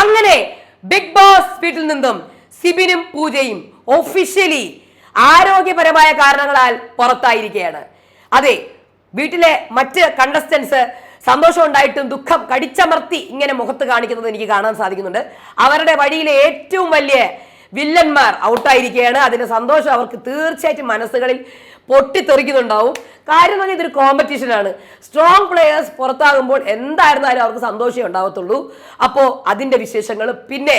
അങ്ങനെ big boss വീട്ടിൽ നിന്നും സിബിനും പൂജയും ഒഫീഷ്യലി ആരോഗ്യപരമായ കാരണങ്ങളാൽ പുറത്തായിരിക്കുകയാണ്. അതെ വീട്ടിലെ മറ്റ് കണ്ടസ്റ്റൻസ് സന്തോഷം ഉണ്ടായിട്ടും ദുഃഖം കടിച്ചമർത്തി ഇങ്ങനെ മുഖത്ത് കാണിക്കുന്നത് എനിക്ക് കാണാൻ സാധിക്കുന്നുണ്ട്. അവരുടെ വഴിയിലെ ഏറ്റവും വലിയ വില്ലന്മാർ ഔട്ടായിരിക്കുകയാണ് അതിന്റെ സന്തോഷം അവർക്ക് തീർച്ചയായിട്ടും മനസ്സുകളിൽ പൊട്ടിത്തെറിക്കുന്നുണ്ടാവും. കാര്യം എന്ന് പറഞ്ഞാൽ ഇതൊരു കോമ്പറ്റീഷനാണ് സ്ട്രോങ് പ്ലെയേഴ്സ് പുറത്താകുമ്പോൾ എന്തായിരുന്നാലും അവർക്ക് സന്തോഷമേ ഉണ്ടാവത്തുള്ളൂ. അപ്പോൾ അതിന്റെ വിശേഷങ്ങൾ. പിന്നെ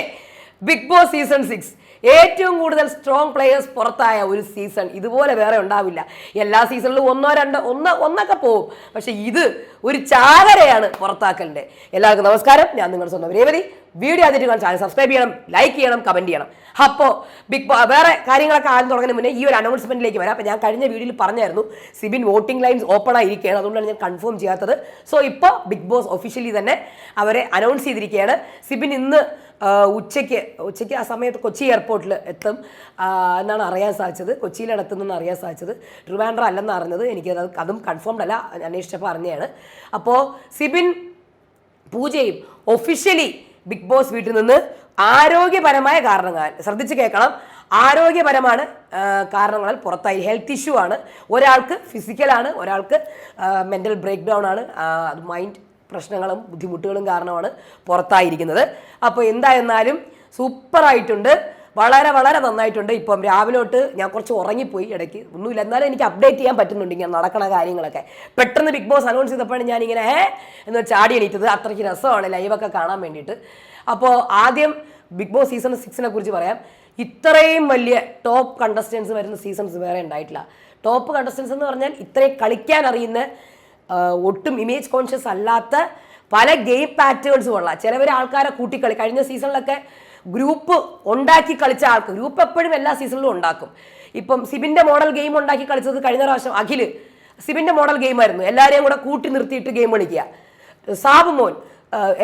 ബിഗ് ബോസ് സീസൺ സിക്സ് ഏറ്റവും കൂടുതൽ സ്ട്രോങ് പ്ലെയേഴ്സ് പുറത്തായ ഒരു സീസൺ ഇതുപോലെ വേറെ ഉണ്ടാവില്ല. എല്ലാ സീസണിലും ഒന്നോ രണ്ടോ ഒന്ന് ഒന്നൊക്കെ പോവും. പക്ഷെ ഇത് ഒരു ചാകരയാണ് പുറത്താക്കലിന്റെ. എല്ലാവർക്കും നമസ്കാരം. ഞാൻ നിങ്ങളുടെ സ്വന്തം രേവതി. വീഡിയോ ആദ്യമായിട്ട് കാണാൻ ചാനൽ സബ്സ്ക്രൈബ് ചെയ്യണം ലൈക്ക് ചെയ്യണം കമന്റ് ചെയ്യണം. അപ്പോൾ ബിഗ് വേറെ കാര്യങ്ങളൊക്കെ ആദ്യം തുടങ്ങുന്നതിന് മുന്നേ ഈ ഒരു അനൗൺസ്മെന്റിലേക്ക് വരാം. അപ്പോൾ ഞാൻ കഴിഞ്ഞ വീഡിയോയിൽ പറഞ്ഞായിരുന്നു സിബിൻ വോട്ടിംഗ് ലൈൻസ് ഓപ്പൺ ആയിരിക്കുകയാണ്. അതുകൊണ്ടാണ് ഞാൻ കൺഫേം ചെയ്യാത്തത്. സോ ഇപ്പോൾ ബിഗ് ബോസ് ഒഫീഷ്യലി തന്നെ അവരെ അനൗൺസ് ചെയ്തിരിക്കുകയാണ്. സിബിൻ ഇന്ന് ഉച്ചയ്ക്ക് ഉച്ചയ്ക്ക് ആ സമയത്ത് കൊച്ചി എയർപോർട്ടിൽ എത്തും. എന്നാണ് അറിയാൻ സാധിച്ചത്. കൊച്ചിയിൽ എത്തുന്നതെന്ന് അറിയാൻ സാധിച്ചത്. ട്രിവാൻഡ്രം അല്ലെന്ന് അറിഞ്ഞത്. എനിക്ക് അത് കൺഫേംഡ് അല്ല. അന്വേഷിച്ചപ്പോൾ അറിഞ്ഞതാണ്. അപ്പോൾ സിബിൻ പൂജയും ഒഫീഷ്യലി ബിഗ് ബോസ് വീട്ടിൽ നിന്ന് ആരോഗ്യപരമായ കാരണങ്ങൾ ശ്രദ്ധിച്ച് കേൾക്കണം. ആരോഗ്യപരമാണ് കാരണങ്ങളാൽ പുറത്തായി. ഹെൽത്ത് ഇഷ്യൂ ആണ്. ഒരാൾക്ക് ഫിസിക്കലാണ് ഒരാൾക്ക് മെന്റൽ ബ്രേക്ക് ഡൗൺ ആണ്. അത് മൈൻഡ് പ്രശ്നങ്ങളും ബുദ്ധിമുട്ടുകളും കാരണമാണ് പുറത്തായിരിക്കുന്നത്. അപ്പോൾ എന്തായിരുന്നാലും സൂപ്പറായിട്ടുണ്ട്. വളരെ വളരെ നന്നായിട്ടുണ്ട്. ഇപ്പം രാവിലെ തൊട്ട് ഞാൻ കുറച്ച് ഉറങ്ങിപ്പോയി ഇടയ്ക്ക്. ഒന്നുമില്ല. എന്നാലും എനിക്ക് അപ്ഡേറ്റ് ചെയ്യാൻ പറ്റുന്നുണ്ട് ഇങ്ങനെ നടക്കണ കാര്യങ്ങളൊക്കെ. പെട്ടെന്ന് ബിഗ് ബോസ് അനൗൺസ് ചെയ്തപ്പോഴാണ് ഞാനിങ്ങനെ ഏ എന്ന് ചാടി എണീറ്റത് അത്രയ്ക്ക് രസമാണ് ലൈവൊക്കെ കാണാൻ വേണ്ടിയിട്ട്. അപ്പോൾ ആദ്യം ബിഗ് ബോസ് സീസൺ സിക്സിനെ കുറിച്ച് പറയാം. ഇത്രയും വലിയ ടോപ്പ് കണ്ടസ്റ്റൻസ് വരുന്ന സീസൺസ് വേറെ ഉണ്ടായിട്ടില്ല. ടോപ്പ് കണ്ടസ്റ്റൻസ് എന്ന് പറഞ്ഞാൽ ഇത്രയും കളിക്കാൻ അറിയുന്ന ഒട്ടും ഇമേജ് കോൺഷ്യസ് അല്ലാത്ത പല ഗെയിം പാറ്റേൺസും ഉള്ള ചിലവർ ആൾക്കാരെ കൂട്ടിക്കളി. കഴിഞ്ഞ സീസണിലൊക്കെ ഗ്രൂപ്പ് ഉണ്ടാക്കി കളിച്ച ആൾക്ക് ഗ്രൂപ്പ് എപ്പോഴും എല്ലാ സീസണിലും ഉണ്ടാക്കും. ഇപ്പം സിബിന്റെ മോഡൽ ഗെയിം ഉണ്ടാക്കി കളിച്ചത് കഴിഞ്ഞ പ്രാവശ്യം അഖിൽ സിബിന്റെ മോഡൽ ഗെയിമായിരുന്നു എല്ലാവരെയും കൂടെ കൂട്ടി നിർത്തിയിട്ട് ഗെയിം കളിക്കുക. സാബു മോൻ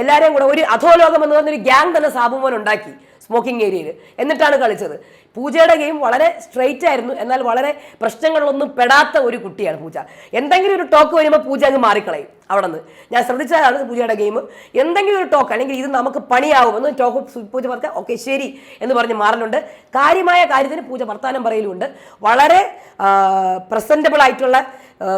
എല്ലാവരെയും കൂടെ ഒരു അധോലോകം എന്ന് പറഞ്ഞൊരു ഗ്യാങ് തന്നെ സാബു മോൻ ഉണ്ടാക്കി സ്മോക്കിംഗ് ഏരിയയിൽ എന്നിട്ടാണ് കളിച്ചത്. പൂജയുടെ ഗെയിം വളരെ സ്ട്രെയിറ്റ് ആയിരുന്നു. എന്നാൽ വളരെ പ്രശ്നങ്ങളൊന്നും പെടാത്ത ഒരു കുട്ടിയാണ് പൂജ. എന്തെങ്കിലും ഒരു ടോക്ക് വരുമ്പോൾ പൂജ അങ്ങ് മാറിക്കളയും അവിടെ നിന്ന് ഞാൻ ശ്രദ്ധിച്ചതാണ് പൂജയുടെ ഗെയിം. എന്തെങ്കിലും ഒരു ടോക്ക് അല്ലെങ്കിൽ ഇത് നമുക്ക് പണിയാവുമെന്ന് ടോക്ക് പൂജ പറഞ്ഞാൽ ഓക്കെ ശരി എന്ന് പറഞ്ഞ് മാറലുണ്ട്. കാര്യമായ കാര്യത്തിന് പൂജ വർത്താനം പറയലുമുണ്ട്. വളരെ പ്രസന്റബിൾ ആയിട്ടുള്ള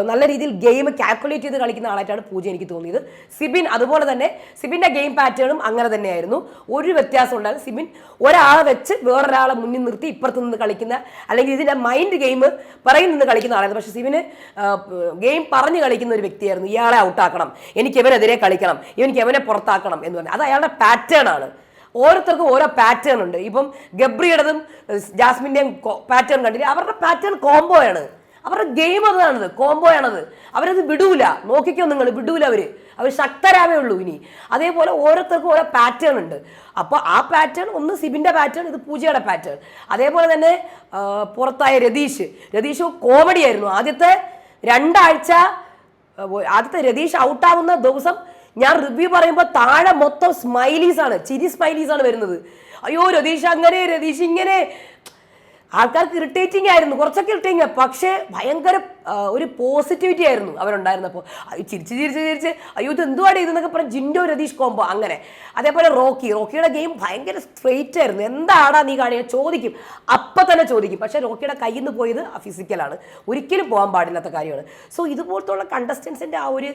നല്ല രീതിയിൽ ഗെയിം കാൽക്കുലേറ്റ് ചെയ്ത് കളിക്കുന്ന ആളായിട്ടാണ് പൂജ എനിക്ക് തോന്നിയത്. സിബിൻ അതുപോലെ തന്നെ സിബിന്റെ ഗെയിം പാറ്റേണും അങ്ങനെ തന്നെയായിരുന്നു. ഒരു വ്യത്യാസം ഉണ്ടായിരുന്നു സിബിൻ ഒരാളെ വെച്ച് വേറൊരാളെ മുന്നിൽ നിർത്തി ഇപ്പുറത്ത് നിന്ന് കളിക്കുന്ന അല്ലെങ്കിൽ ഇതിന്റെ മൈൻഡ് ഗെയിം പറയിൽ നിന്ന് കളിക്കുന്ന ആളായിരുന്നു. പക്ഷേ സിവിന് ഗെയിം പറഞ്ഞ് കളിക്കുന്ന ഒരു വ്യക്തിയായിരുന്നു. ഇയാളെ ഔട്ടാക്കണം. എനിക്ക് ഇവനെതിരെ കളിക്കണം. ഇവനിക്ക് ഇവനെ പുറത്താക്കണം എന്ന് പറഞ്ഞു. അത് അയാളുടെ പാറ്റേൺ ആണ്. ഓരോരുത്തർക്കും ഓരോ പാറ്റേൺ ഉണ്ട്. ഇപ്പം ഗബ്രിയുടേതും ജാസ്മിന്റെയും പാറ്റേൺ കണ്ടില്ല? അവരുടെ പാറ്റേൺ കോംബോയാണ് അവരുടെ ഗെയിം അതാണത്. കോംബോയാണത് അവരത് വിടൂല. നോക്കിക്കോ നിങ്ങൾ. വിടൂല അവർ. അവർ ശക്തരാവേ ഉള്ളൂ ഇനി. അതേപോലെ ഓരോരുത്തർക്കും ഓരോ പാറ്റേൺ ഉണ്ട്. അപ്പോൾ ആ പാറ്റേൺ ഒന്ന് സിബിന്റെ പാറ്റേൺ ഇത് പൂജയുടെ പാറ്റേൺ അതേപോലെ തന്നെ പുറത്തായ രതീഷ്. രതീഷ് കോമഡി ആയിരുന്നു. ആദ്യത്തെ രണ്ടാഴ്ച ആദ്യത്തെ രതീഷ് ഔട്ടാവുന്ന ദിവസം ഞാൻ റിവ്യൂ പറയുമ്പോൾ താഴെ മൊത്തം സ്മൈലീസ് ആണ് ചിരി സ്മൈലീസ് ആണ് വരുന്നത്. അയ്യോ രതീഷ് അങ്ങനെ രതീഷ് ഇങ്ങനെ. ആൾക്കാർക്ക് ഇറിറ്റേറ്റിംഗ് ആയിരുന്നു കുറച്ചൊക്കെ ഇറിറ്റേറ്റിംഗ് പക്ഷേ ഭയങ്കര ഒരു പോസിറ്റിവിറ്റി ആയിരുന്നു അവരുണ്ടായിരുന്നപ്പോൾ. ചിരിച്ച് ചിരിച്ച് ചിരിച്ച് അയ്യോ ഇത് എന്തുവാണ് ഇതെന്നൊക്കെ പറഞ്ഞ് ജിൻഡോ രതീഷ് കോംബോ അങ്ങനെ. അതേപോലെ റോക്കി. റോക്കിയുടെ ഗെയിം ഭയങ്കര സ്ട്രെയിറ്റ് ആയിരുന്നു. എന്താടാ നീ കാണിയ? ചോദിക്കും. അപ്പം തന്നെ ചോദിക്കും. പക്ഷേ റോക്കിയുടെ കയ്യിൽ നിന്ന് പോയത് ഫിസിക്കലാണ് ഒരിക്കലും പോകാൻ പാടില്ലാത്ത കാര്യമാണ്. സോ ഇതുപോലത്തുള്ള കണ്ടസ്റ്റൻസിന്റെ ആ ഒരു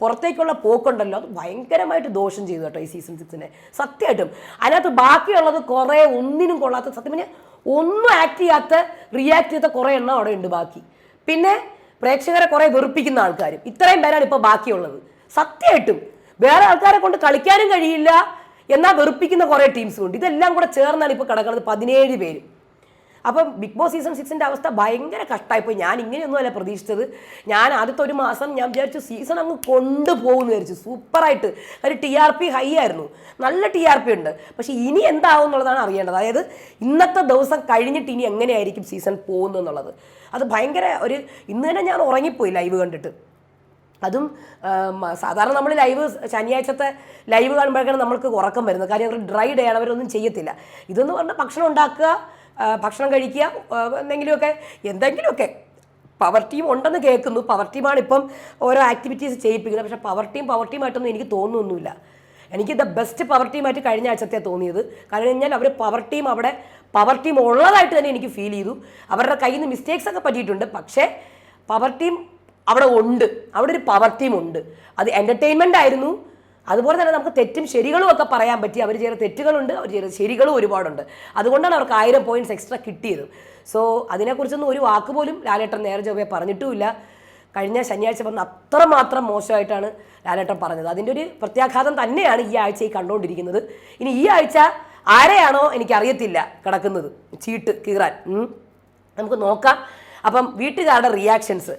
പുറത്തേക്കുള്ള പോക്കുണ്ടല്ലോ അത് ഭയങ്കരമായിട്ട് ദോഷം ചെയ്തു കേട്ടോ ഈ സീസൺ സിക്സിനെ സത്യമായിട്ടും. അതിനകത്ത് ബാക്കിയുള്ളത് കുറേ ഒന്നിനും കൊള്ളാത്ത സത്യം പറഞ്ഞാൽ ഒന്നും ആക്ട് ചെയ്യാത്ത റിയാക്ട് ചെയ്ത കുറേ എണ്ണം അവിടെ ഉണ്ട് ബാക്കി. പിന്നെ പ്രേക്ഷകരെ കുറേ വെറുപ്പിക്കുന്ന ആൾക്കാരും. ഇത്രയും പേരാണ് ഇപ്പോൾ ബാക്കിയുള്ളത്. സത്യമായിട്ടും. വേറെ ആൾക്കാരെ കൊണ്ട് കളിക്കാനും കഴിയില്ല എന്നാൽ വെറുപ്പിക്കുന്ന കുറേ ടീംസും ഉണ്ട്. ഇതെല്ലാം കൂടെ ചേർന്നാണ് ഇപ്പോൾ കിടക്കുന്നത് പതിനേഴ് പേര്. അപ്പം ബിഗ് ബോസ് സീസൺ സിക്സിന്റെ അവസ്ഥ ഭയങ്കര കഷ്ടമായിപ്പോയി ഞാൻ ഇങ്ങനെയൊന്നുമല്ല പ്രതീക്ഷിച്ചത്. ഞാൻ ആദ്യത്തെ ഒരു മാസം ഞാൻ വിചാരിച്ചു സീസൺ അങ്ങ് കൊണ്ടുപോകുമെന്ന് വിചാരിച്ചു. സൂപ്പറായിട്ട്. ഒരു ടി ആർ പി ഹൈ ആയിരുന്നു. നല്ല ടി ആർ പി ഉണ്ട്. പക്ഷേ ഇനി എന്താവും എന്നുള്ളതാണ് അറിയേണ്ടത്. അതായത് ഇന്നത്തെ ദിവസം കഴിഞ്ഞിട്ട് ഇനി എങ്ങനെയായിരിക്കും സീസൺ പോകുന്നതെന്നുള്ളത് അത് ഭയങ്കര ഒരു ഇന്ന് തന്നെ ഞാൻ ഉറങ്ങിപ്പോയി ലൈവ് കണ്ടിട്ട്. അതും സാധാരണ നമ്മൾ ലൈവ് ശനിയാഴ്ചത്തെ ലൈവ് കാണുമ്പോഴേക്കാണ് നമ്മൾക്ക് ഉറക്കം വരുന്നത്. കാര്യം ഡ്രൈ ഡേ ആണ്. അവരൊന്നും ചെയ്യത്തില്ല. ഇതെന്ന് പറഞ്ഞാൽ ഭക്ഷണം ഉണ്ടാക്കുക ഭക്ഷണം കഴിക്കുക എന്തെങ്കിലുമൊക്കെ എന്തെങ്കിലുമൊക്കെ. പവർ ടീം ഉണ്ടെന്ന് കേൾക്കുന്നു. പവർ ടീമാണ് ഇപ്പം ഓരോ ആക്ടിവിറ്റീസ് ചെയ്യിപ്പിക്കുന്നത്. പക്ഷേ പവർ ടീം പവർ ടീമായിട്ടൊന്നും എനിക്ക് തോന്നുന്നൊന്നുമില്ല. എനിക്ക് ദ ബെസ്റ്റ് പവർ ടീമായിട്ട് കഴിഞ്ഞ ആഴ്ചത്തെ തോന്നിയത്. കാരണം കഴിഞ്ഞാൽ അവർ പവർ ടീം അവിടെ പവർ ടീം ഉള്ളതായിട്ട് തന്നെ എനിക്ക് ഫീൽ ചെയ്തു. അവരുടെ കയ്യിൽ നിന്ന് മിസ്റ്റേക്സ് ഒക്കെ പറ്റിയിട്ടുണ്ട്. പക്ഷേ പവർ ടീം അവിടെ ഉണ്ട്. അവിടെ ഒരു പവർ ടീം ഉണ്ട്. അത് എന്റർടൈൻമെന്റ് ആയിരുന്നു. അതുപോലെ തന്നെ നമുക്ക് തെറ്റും ശരികളും ഒക്കെ പറയാൻ പറ്റി. അവർ ചെയ്ത തെറ്റുകളുണ്ട് അവർ ചെയ്ത ശരികളും ഒരുപാടുണ്ട്. അതുകൊണ്ടാണ് അവർക്ക് ആയിരം പോയിന്റ്സ് എക്സ്ട്രാ കിട്ടിയത്. സോ അതിനെക്കുറിച്ചൊന്നും ഒരു വാക്ക് പോലും ലാലേട്ടൻ നേരെ ചൊവ്വയെ പറഞ്ഞിട്ടുമില്ല. കഴിഞ്ഞ ശനിയാഴ്ച പറഞ്ഞ അത്രമാത്രം മോശമായിട്ടാണ് ലാലേട്ടൻ പറഞ്ഞത്. അതിന്റെ ഒരു പ്രത്യാഘാതം തന്നെയാണ് ഈ ആഴ്ച ഈ കണ്ടുകൊണ്ടിരിക്കുന്നത്. ഇനി ഈ ആഴ്ച ആരെയാണോ എനിക്കറിയത്തില്ല കിടക്കുന്നത്. ചീട്ട് കീറാൻ. നമുക്ക് നോക്കാം. അപ്പം വീട്ടുകാരുടെ റിയാക്ഷൻസ്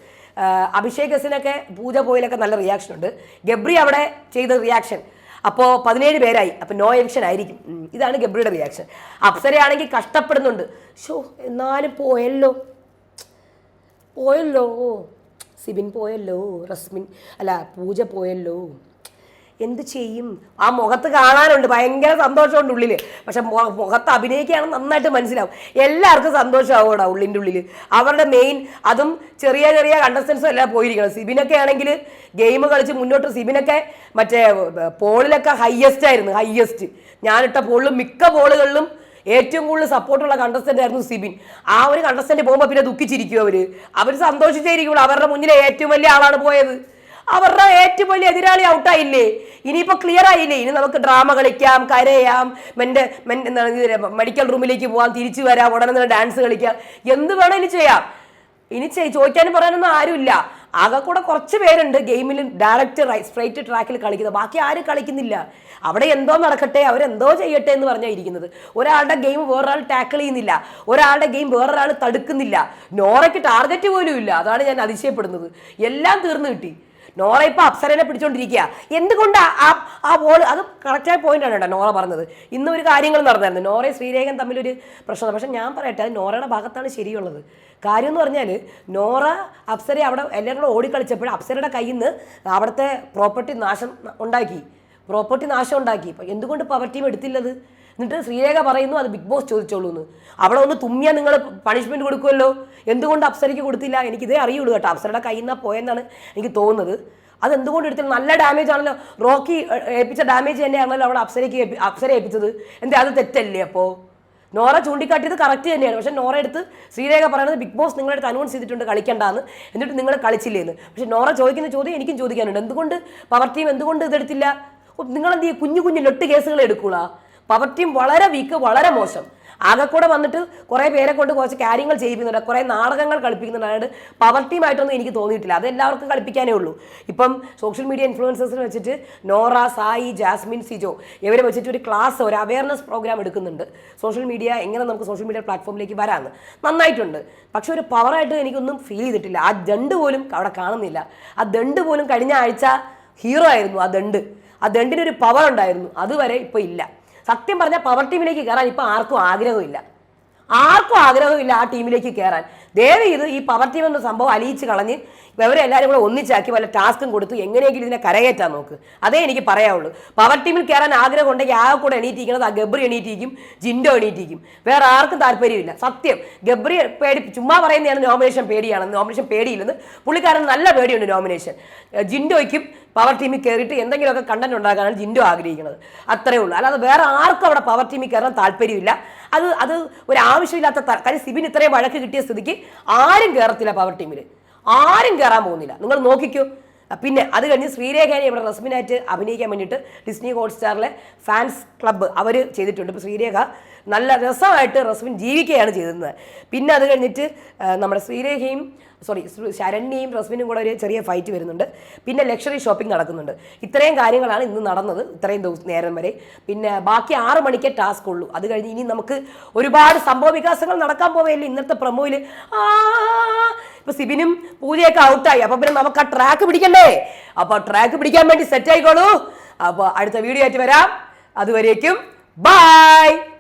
അഭിഷേക് ഹസിനൊക്കെ പൂജ പോയിലൊക്കെ നല്ല റിയാക്ഷൻ ഉണ്ട്. ഗബ്രി അവിടെ ചെയ്ത റിയാക്ഷൻ അപ്പോൾ പതിനേഴ് പേരായി. അപ്പം നോ എവിക്ഷൻ ആയിരിക്കും. ഇതാണ് ഗബ്രിയുടെ റിയാക്ഷൻ അപ്സരയാണെങ്കിൽ കഷ്ടപ്പെടുന്നുണ്ട്. ഷോ എന്നാലും പോയല്ലോ. പോയല്ലോ. സിബിൻ പോയല്ലോ. റസ്മിൻ അല്ല പൂജ പോയല്ലോ. എന്ത് ചെയ്യും? ആ മുഖത്ത് കാണാനുണ്ട്. ഭയങ്കര സന്തോഷമുണ്ട് ഉള്ളിൽ പക്ഷെ മുഖത്ത് അഭിനയിക്കുകയാണ് നന്നായിട്ട് മനസ്സിലാവും. എല്ലാവർക്കും സന്തോഷമാവൂടാ ഉള്ളിന്റെ ഉള്ളിൽ അവരുടെ മെയിൻ അതും ചെറിയ ചെറിയ കണ്ടസ്റ്റൻസും എല്ലാം പോയിരിക്കണം. സിബിനൊക്കെ ആണെങ്കിൽ ഗെയിം കളിച്ച് മുന്നോട്ട് സിബിനൊക്കെ മറ്റേ പോളിലൊക്കെ ഹയ്യസ്റ്റ് ആയിരുന്നു. ഹയ്യസ്റ്റ് ഞാനിട്ട പോളിലും മിക്ക പോളുകളിലും ഏറ്റവും കൂടുതൽ സപ്പോർട്ടുള്ള കണ്ടസ്റ്റന്റ് ആയിരുന്നു സിബിൻ. ആ ഒരു കണ്ടസ്റ്റന്റ് പോകുമ്പോൾ പിന്നെ ദുഃഖിച്ചിരിക്കും അവർ അവർ സന്തോഷിച്ചിരിക്കുള്ളൂ അവരുടെ മുന്നിലെ ഏറ്റവും വലിയ ആളാണ് പോയത്. അവരുടെ ഏറ്റവും വലിയ എതിരാളി ഔട്ടായില്ലേ ഇനിയിപ്പോ ക്ലിയർ ആയില്ലേ? ഇനി നമുക്ക് ഡ്രാമ കളിക്കാം കരയാം മെന്റെ മെൻ എന്താണ് മെഡിക്കൽ റൂമിലേക്ക് പോവാം തിരിച്ചു വരാം ഉടനെ തന്നെ ഡാൻസ് കളിക്കാം. എന്ത് വേണം ഇനി ചെയ്യാം? ഇനി ചോദിക്കാനും പറയാനൊന്നും ആരുമില്ല. ആകെ കൂടെ കുറച്ച് പേരുണ്ട് ഗെയിമിൽ ഡയറക്റ്റ് സ്ട്രൈറ്റ് ട്രാക്കിൽ കളിക്കുന്നത്. ബാക്കി ആരും കളിക്കുന്നില്ല. അവിടെ എന്തോ നടക്കട്ടെ അവരെന്തോ ചെയ്യട്ടെ എന്ന് പറഞ്ഞാൽ ഇരിക്കുന്നത്. ഒരാളുടെ ഗെയിം വേറൊരാൾ ടാക്കിൾ ചെയ്യുന്നില്ല. ഒരാളുടെ ഗെയിം വേറൊരാൾ തടുക്കുന്നില്ല. നോറയ്ക്ക് ടാർഗറ്റ് പോലും ഇല്ല അതാണ് ഞാൻ അതിശയപ്പെടുന്നത്. എല്ലാം തീർന്നു കിട്ടി. നോറ ഇപ്പൊ അപ്സരനെ പിടിച്ചോണ്ടിരിക്കുക എന്തുകൊണ്ട് ആ ആ ബോൾ അത് കറക്റ്റായ പോയിന്റ് ആണ് കേട്ടോ നോള പറഞ്ഞത്. ഇന്ന് ഒരു കാര്യങ്ങൾ നടന്നായിരുന്നു. നോറയും ശ്രീരേഖൻ തമ്മിലൊരു പ്രശ്നം പക്ഷെ ഞാൻ പറയട്ടെ അത് നോറയുടെ ഭാഗത്താണ് ശരിയുള്ളത്. കാര്യം എന്ന് പറഞ്ഞാൽ നോറ അപ്സരെ അവിടെ എല്ലാവരും കൂടെ ഓടിക്കളിച്ചപ്പോൾ അപ്സരയുടെ കയ്യിൽ നിന്ന് അവിടുത്തെ പ്രോപ്പർട്ടി നാശം ഉണ്ടാക്കി. പ്രോപ്പർട്ടി നാശം ഉണ്ടാക്കി. എന്തുകൊണ്ട് പവർ ടീം എടുത്തില്ലത്? എന്നിട്ട് ശ്രീരേഖ പറയുന്നു അത് ബിഗ് ബോസ് ചോദിച്ചോളൂ എന്ന് അവിടെ ഒന്ന് തുമ്മിയാൽ നിങ്ങൾ പണിഷ്മെന്റ് കൊടുക്കുമല്ലോ എന്തുകൊണ്ട് അപ്സരയ്ക്ക് കൊടുത്തില്ല? എനിക്കിതേ അറിയുള്ളൂ കേട്ടോ. അപ്സരയുടെ കയ്യിൽ പോയെന്നാണ് എനിക്ക് തോന്നുന്നത്. അത് എന്തുകൊണ്ട് എടുത്തില്ല? നല്ല ഡാമേജ് ആണല്ലോ. റോക്കി ഏൽപ്പിച്ച ഡാമേജ് തന്നെയാണല്ലോ അവിടെ അപ്സരയ്ക്ക് അപ്സര ഏൽപ്പിച്ചത്. എന്താ അത് തെറ്റല്ലേ അപ്പോൾ നോറ ചൂണ്ടിക്കാട്ടിയത് കറക്റ്റ് തന്നെയാണ്. പക്ഷേ നോറ എടുത്ത് ശ്രീരേഖ പറയുന്നത് ബിഗ് ബോസ് നിങ്ങളുടെ അടുത്ത് അനൗൺസ് ചെയ്തിട്ടുണ്ട് കളിക്കണ്ടെന്ന്. എന്നിട്ട് നിങ്ങൾ കളിച്ചില്ലേന്ന്. പക്ഷേ നോറ ചോദിക്കുന്ന ചോദ്യം എനിക്കും ചോദിക്കാനുണ്ട്. എന്തുകൊണ്ട്? പവർ ടീം എന്തുകൊണ്ട് ഇതെടുത്തില്ല? നിങ്ങൾ എന്ത് ചെയ്യും? കുഞ്ഞു കുഞ്ഞു ലൊട്ട് കേസുകൾ എടുക്കൂടാ പവർ ടീം വളരെ വീക്ക് വളരെ മോശം. ആകെ കൂടെ വന്നിട്ട് കുറേ പേരെ കൊണ്ട് കുറച്ച് കാര്യങ്ങൾ ചെയ്യിപ്പിക്കുന്നുണ്ട് കുറേ നാടകങ്ങൾ കളിപ്പിക്കുന്നുണ്ട്. അതായത് പവർ ടീം ആയിട്ടൊന്നും എനിക്ക് തോന്നിയിട്ടില്ല. അത് എല്ലാവർക്കും കളിപ്പിക്കാനേ ഉള്ളൂ. ഇപ്പം സോഷ്യൽ മീഡിയ ഇൻഫ്ലുവൻസേഴ്സിനെ വെച്ചിട്ട് നോറ സായി ജാസ്മിൻ സിജോ ഇവരെ വെച്ചിട്ട് ഒരു ക്ലാസ് ഒരു അവയർനെസ് പ്രോഗ്രാം എടുക്കുന്നുണ്ട്. സോഷ്യൽ മീഡിയ എങ്ങനെ നമുക്ക് സോഷ്യൽ മീഡിയ പ്ലാറ്റ്ഫോമിലേക്ക് വരാമെന്ന് നന്നായിട്ടുണ്ട്. പക്ഷെ ഒരു പവറായിട്ട് എനിക്കൊന്നും ഫീൽ ചെയ്തിട്ടില്ല. ആ ദണ്ട് പോലും അവിടെ കാണുന്നില്ല. ആ ദണ്ട് പോലും കഴിഞ്ഞ ആഴ്ച ഹീറോ ആയിരുന്നു ആ ദണ്ട്. ആ ദണ്ടിനൊരു പവർ ഉണ്ടായിരുന്നു. അതുവരെ ഇപ്പോൾ ഇല്ല. സത്യം പറഞ്ഞാൽ പവർ ടീമിലേക്ക് കയറാൻ ഇപ്പം ആർക്കും ആഗ്രഹമില്ല ആർക്കും ആഗ്രഹമില്ല ആ ടീമിലേക്ക് കയറാൻ ദയവ് ഇത് ഈ പവർ ടീം എന്ന സംഭവം അലിയിച്ച് കളഞ്ഞ് ഇവരെ എല്ലാവരും കൂടെ ഒന്നിച്ചാക്കി വല്ല ടാസ്കും കൊടുത്തു എങ്ങനെയെങ്കിലും ഇതിനെ കരകയറ്റാൻ നോക്ക്. അതേ എനിക്ക് പറയാവുള്ളൂ. പവർ ടീമിൽ കയറാൻ ആഗ്രഹം ഉണ്ടെങ്കിൽ ആ കൂടെ എണീറ്റിരിക്കുന്നത് ആ ഗബ്രി എണീറ്റിരിക്കും ജിൻഡോ എണീറ്റിരിക്കും. വേറെ ആർക്കും താല്പര്യമില്ല. സത്യം. ഗബ്രി പേടി ചുമ്മാ പറയുന്നതാണ് നോമിനേഷൻ പേടിയാണ് നോമിനേഷൻ പേടിയില്ലെന്ന് പുള്ളിക്കാരൻ നല്ല പേടിയുണ്ട് നോമിനേഷൻ ജിൻഡോയ്ക്കും പവർ ടീമിൽ കയറിയിട്ട് എന്തെങ്കിലുമൊക്കെ കണ്ടന്റ് ഉണ്ടാക്കാനാണ് ജിൻഡോ ആഗ്രഹിക്കുന്നത്. അത്രേ ഉള്ളൂ. അല്ലാതെ വേറെ ആർക്കും അവിടെ പവർ ടീമിൽ കയറാൻ താല്പര്യമില്ല. അത് അത് ഒരു ആവശ്യമില്ലാത്ത കാര്യം സിബിൻ ഇത്രയും വഴക്ക് കിട്ടിയ സ്ഥിതിക്ക് ആരും കയറത്തില്ല പവർ ടീമിൽ ആരും കയറാൻ പോകുന്നില്ല. നിങ്ങൾ നോക്കിക്കോ. പിന്നെ അത് കഴിഞ്ഞ് ശ്രീരേഖേനെ ഇവിടെ റസ്മിനായിട്ട് അഭിനയിക്കാൻ വേണ്ടിയിട്ട് ഡിസ്നി ഹോട്ട്സ്റ്റാറിലെ ഫാൻസ് ക്ലബ്ബ് അവർ ചെയ്തിട്ടുണ്ട്. ഇപ്പോൾ ശ്രീരേഖ നല്ല രസമായിട്ട് റസ്മിൻ ജീവിക്കുകയാണ് ചെയ്തിരുന്നത്. പിന്നെ അത് കഴിഞ്ഞിട്ട് നമ്മുടെ ശ്രീരേഖയും സോറി ശരണ്യയും റസ്മിനും കൂടെ ഒരു ചെറിയ ഫൈറ്റ് വരുന്നുണ്ട്. പിന്നെ ലക്ഷറി ഷോപ്പിംഗ് നടക്കുന്നുണ്ട്. ഇത്രയും കാര്യങ്ങളാണ് ഇന്ന് നടന്നത് ഇത്രയും ദിവസം നേരം വരെ. പിന്നെ ബാക്കി ആറ് മണിക്കേ ടാസ്ക് ഉള്ളൂ. അത് കഴിഞ്ഞ് ഇനി നമുക്ക് ഒരുപാട് സംഭവ വികാസങ്ങൾ നടക്കാൻ പോവുകയല്ലേ ഇന്നത്തെ പ്രമോയിൽ ആ ഇപ്പൊ സിബിനും പൂജയൊക്കെ ഔട്ടായി അപ്പൊ പിന്നെ നമുക്ക് ആ ട്രാക്ക് പിടിക്കണ്ടേ? അപ്പൊ ട്രാക്ക് പിടിക്കാൻ വേണ്ടി സെറ്റ് ആയിക്കോളൂ. അപ്പൊ അടുത്ത വീഡിയോ ആയിട്ട് വരാം. അതുവരേക്കും ബൈ